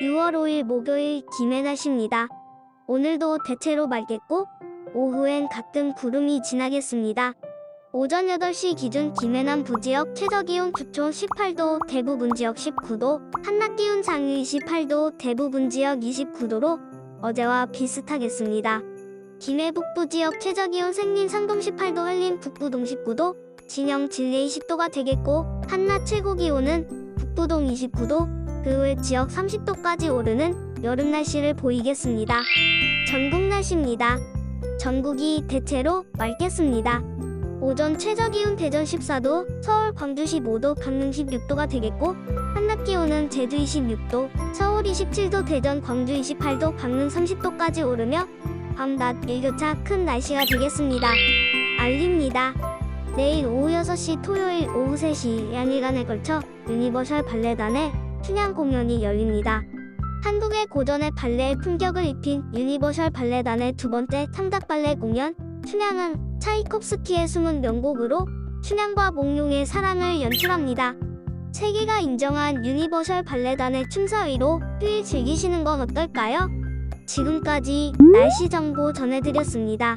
10월 5일 목요일 김해 날씨입니다. 오늘도 대체로 맑겠고 오후엔 가끔 구름이 지나겠습니다. 오전 8시 기준 김해남 부지역 최저기온 부촌 18도, 대부분 지역 19도, 한낮 기온 장유 28도, 대부분 지역 29도로 어제와 비슷하겠습니다. 김해 북부 지역 최저기온 생린 상동 18도, 한림 북부동 19도, 진영 진례 20도가 되겠고 한낮 최고 기온은 북부동 29도, 그 외 지역 30도까지 오르는 여름 날씨를 보이겠습니다. 전국 날씨입니다. 전국이 대체로 맑겠습니다. 오전 최저 기온 대전 14도, 서울 광주 15도, 강릉 16도가 되겠고 한낮 기온은 제주 26도, 서울 27도, 대전 광주 28도, 강릉 30도까지 오르며 밤낮 일교차 큰 날씨가 되겠습니다. 알립니다. 내일 오후 6시 토요일 오후 3시 양일간에 걸쳐 유니버셜 발레단의 춘향 공연이 열립니다. 한국의 고전의 발레의 품격을 입힌 유니버셜 발레단의 두 번째 창작 발레 공연 춘향은 차이콥스키의 숨은 명곡으로 춘향과 몽룡의 사랑을 연출합니다. 세계가 인정한 유니버셜 발레단의 춤사위로 휴일 즐기시는 건 어떨까요? 지금까지 날씨 정보 전해드렸습니다.